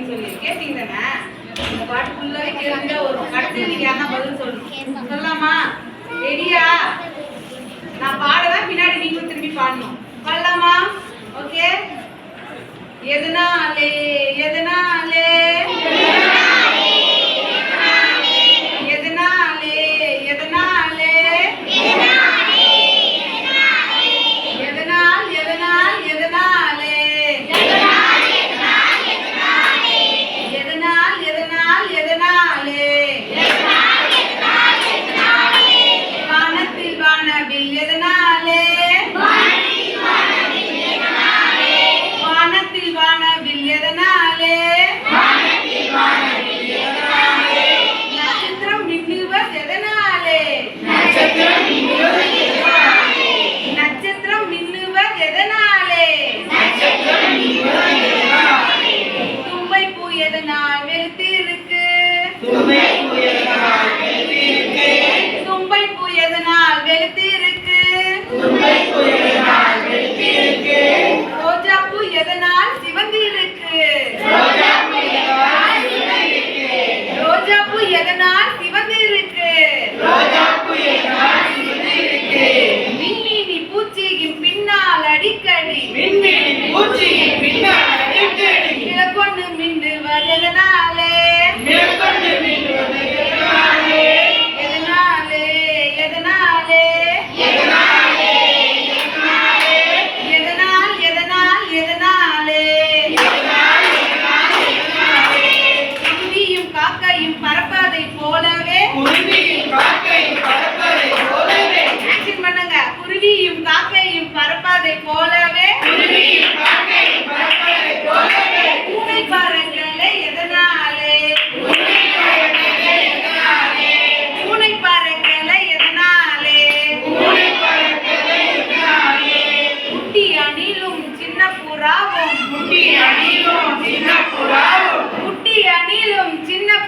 அப்படின்னு சொல்லி கேட்டீங்க தானே இந்த பாட்டு ஃபுல்லாவே கேட்டுட்டே வரும் கடைசி நீங்க யாரா பதில் சொல்லணும். சொல்லலாமா? ரெடியா? நான் பாடுவேன் பின்னாடி நீங்களும் திரும்பி பாடணும். பாடலாமா? ஓகே எதனாலே எதுனா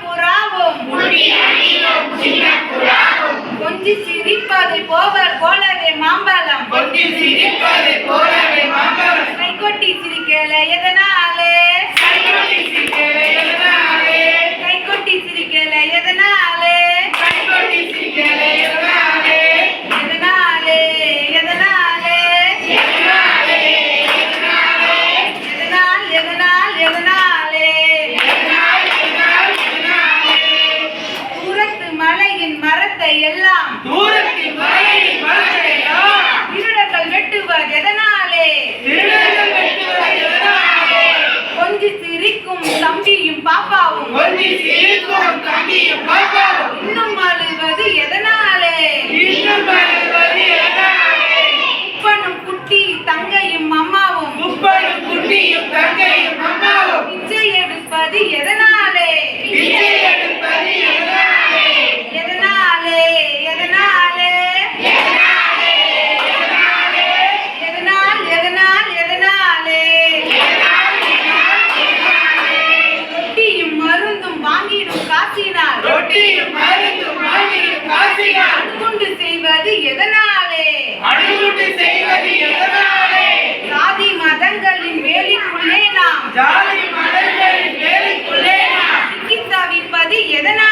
புறாவும். குட்டி அணிலும் சின்ன புறாவும். கொஞ்சி சிரிப்பதை போவர் போலவே மாம்பழம். கைகொட்டி சிரிக்கல எதனாலே? கைகொட்டி செய்வது எதனாலே? அடியுட்டு செய்வது எதனாலே? சாதி மதங்களின் வேலிக்குள்ளே நாம். ஜாதி மதங்களின் வேலிக்குள்ளே நாம். சிக்கி தவிப்பது எதனாலே?